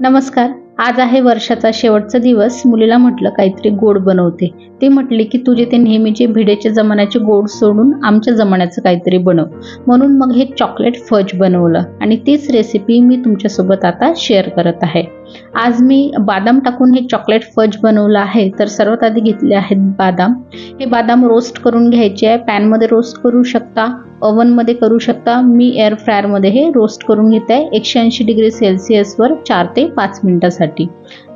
नमस्कार. आज आहे वर्षाचा शेवटचा दिवस. मुलीला म्हटलं काहीतरी गोड बनवते. ती म्हटली की तुझे ते नेहमीचे भिडेच्या जमान्याचे गोड सोडून आमच्या जमान्याचं काहीतरी बनव. म्हणून मग हे चॉकलेट फज बनवलं. आणि तीच रेसिपी मी तुमच्यासोबत आता शेअर करत आहे. आज मी बादाम टाकून हे चॉकलेट फज बनवलं आहे. तर सर्वात आधी घेतले आहेत बादाम. हे बादाम रोस्ट करून घ्यायचे आहे. पॅनमध्ये रोस्ट करू शकता. ओव्हनमध्ये करू शकता. मी एअर फ्रायरमध्ये हे रोस्ट करून घेत. आहे एकशे ऐंशी डिग्री सेल्सिअसवर चार ते पाच मिनटासाठी.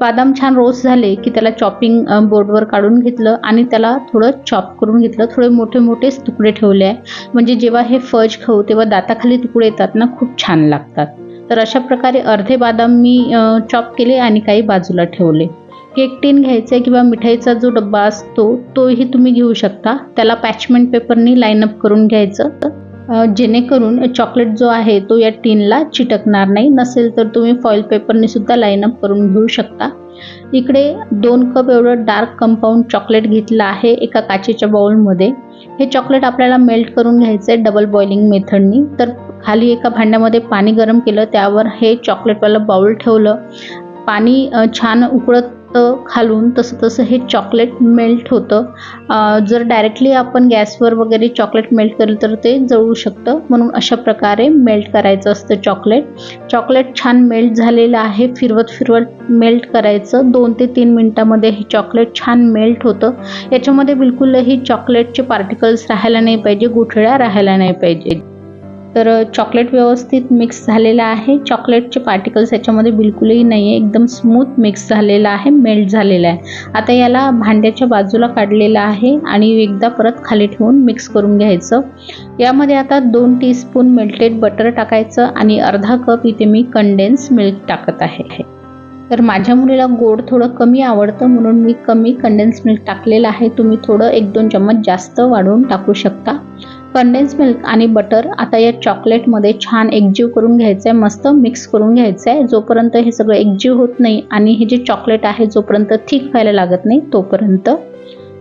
बादाम छान रोस्ट झाले की त्याला चॉपिंग बोर्डवर काढून घेतलं आणि त्याला थोडं चॉप करून घेतलं. थोडे मोठे मोठेच तुकडे ठेवले आहे. म्हणजे जेव्हा हे फज खाऊ तेव्हा दाताखाली तुकडे येतात ना खूप छान लागतात. तर अशा प्रकारे अर्धे बादाम मी चॉप केले आणि काही बाजूला ठेवले. केक टीन घ्यायचा आहे किंवा मिठाईचा जो डब्बा असतो तोही तुम्ही घेऊ शकता. त्याला पॅचमेंट पेपरनी लाईनअप करून घ्यायचं. जेणेकरून चॉकलेट जो आहे तो या टीनला चिटकणार नाही. नसेल तर तुम्ही फॉईल पेपरने सुद्धा लाईनअप करून घेऊ शकता. इकडे दोन कप एवढं डार्क कंपाऊंड चॉकलेट घेतलं आहे एका काचेच्या बाउलमध्ये हे चॉकलेट आपल्याला मेल्ट करून घ्यायचं आहे डबल बॉइलिंग मेथडनी तर खाली एका भांड्यामध्ये पाणी गरम केलं त्यावर हे चॉकलेटवालं बाउल ठेवलं. पाणी छान उकळत खालून तसं तसं हे चॉकलेट मेल्ट होतं. जर डायरेक्टली आपण गॅसवर वगैरे चॉकलेट मेल्ट केलं तर ते जळू शकतं. म्हणून अशा प्रकारे मेल्ट करायचं असतं चॉकलेट चॉकलेट छान मेल्ट झालेलं आहे. फिरवत फिरवत मेल्ट करायचं. दोन ते तीन मिनटामध्ये हे चॉकलेट छान मेल्ट होतं. याच्यामध्ये बिलकुलही चॉकलेटचे पार्टिकल्स राहायला नाही पाहिजे. गुठळ्या राहायला नाही पाहिजे. तर चॉकलेट व्यवस्थित मिक्स झालेलं आहे. चॉकलेटचे पार्टिकल्स याच्यामध्ये बिलकुलही नाही आहे एकदम स्मूथ मिक्स झालेला आहे. मेल्ट झालेला आहे. आता याला भांड्याच्या बाजूला काढलेलं आहे आणि एकदा परत खाली ठेवून मिक्स करून घ्यायचं. यामध्ये आता दोन टीस्पून मेल्टेड बटर टाकायचं आणि अर्धा कप इथे मी कंडेन्स मिल्क टाकत आहे. तर माझ्या मुलीला गोड थोडं कमी आवडतं म्हणून मी कमी कंडेन्स मिल्क टाकलेलं आहे. तुम्ही थोडं एक दोन चम्मच जास्त वाढवून टाकू शकता. कंडेन्स मिल्क आणि बटर आता या चॉकलेटमध्ये छान एकजीव करून घ्यायचं आहे मस्त मिक्स करून घ्यायचं आहे जोपर्यंत हे सगळं एकजीव होत नाही आणि हे जे चॉकलेट आहे जोपर्यंत थिक व्हायला लागत नाही तोपर्यंत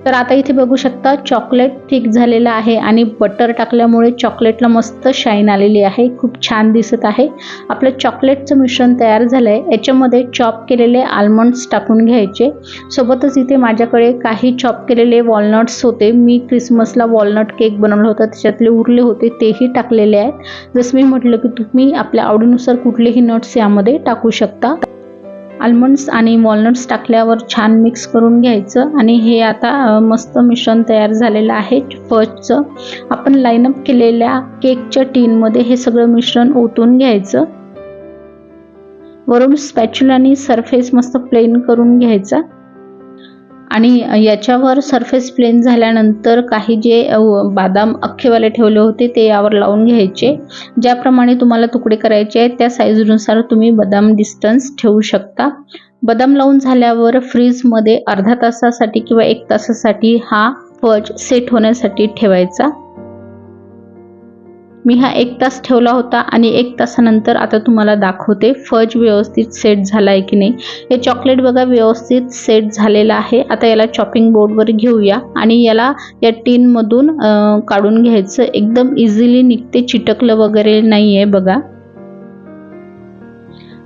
तर आता इथे बघू शकता चॉकलेट थिक झालेलं आहे आणि बटर टाकल्यामुळे चॉकलेटला मस्त शाईन आलेली आहे. खूप छान दिसत आहे. आपलं चॉकलेटचं मिश्रण तयार झालं आहे याच्यामध्ये चॉप केलेले आल्मंड्स टाकून घ्यायचे. सोबतच इथे माझ्याकडे काही चॉप केलेले वॉलनट्स होते. मी क्रिसमसला वॉलनट केक बनवला होता. त्याच्यातले उरले होते तेही टाकलेले आहेत. जसं मी म्हटलं की तुम्ही आपल्या आवडीनुसार कुठलेही नट्स यामध्ये टाकू शकता. आल्मंड्स आणि वॉलनट्स टाकल्यावर छान मिक्स करून घ्यायचं. आणि हे आता मस्त मिश्रण तयार झालेलं आहे. फर्स्टचं आपण लाईनअप केलेल्या केकच्या टीनमध्ये हे सगळं मिश्रण ओतून घ्यायचं. वरून स्पॅच्युलानी सरफेस मस्त प्लेन करून घ्यायचा. आणि याच्यावर सरफेस प्लेन झाल्यानंतर काही जे बादाम अख्खेवाले ठेवले होते ते यावर लावून घ्यायचे. ज्याप्रमाणे तुम्हाला तुकडे करायचे आहेत त्या साईजनुसार तुम्ही बदाम डिस्टन्स ठेवू शकता. बदाम लावून झाल्यावर फ्रीजमध्ये अर्धा तासासाठी किंवा एक तासासाठी हा फज सेट होण्यासाठी ठेवायचा. मी हा एक तास ठेवला होता आणि एक तासानंतर आता तुम्हाला दाखवते फज व्यवस्थित सेट झाला आहे की नाही. हे चॉकलेट बघा व्यवस्थित सेट झालेलं आहे. आता याला चॉपिंग बोर्डवर घेऊया आणि याला या टीनमधून काढून घ्यायचं. एकदम इझिली निघते चिटकलं वगैरे नाही आहे बघा.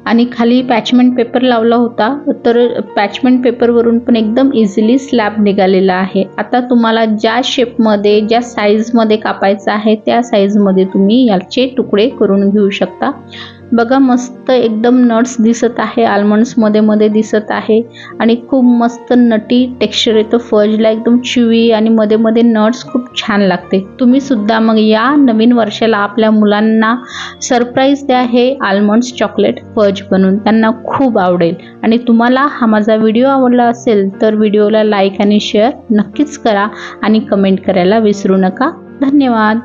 आणि खाली पॅचमेंट पेपर लावला होता. तर पॅचमेंट पेपरवरून पण एकदम इझिली स्लॅब निघालेला आहे. आता तुम्हाला ज्या शेपमध्ये ज्या साईजमध्ये कापायचं आहे त्या साईजमध्ये तुम्ही याचे तुकडे करून घेऊ शकता. बघा मस्त एकदम नट्स दिसत आहे आल्मंड्समध्ये मध्ये दिसत आहे आणि खूप मस्त नटी टेक्स्चर येतो. फजला एकदम चिवी आणि मध्ये मध्ये नट्स खूप छान लागते. तुम्ही सुद्धा मग या नवीन वर्षाला आपल्या मुलांना सरप्राईज द्या हे आल्मंड्स चॉकलेट फज बनवून. त्यांना खूप आवडेल. आणि तुम्हाला हा माझा व्हिडिओ आवडला असेल तर व्हिडिओला लाईक आणि शेअर नक्कीच करा आणि कमेंट करायला विसरू नका. धन्यवाद.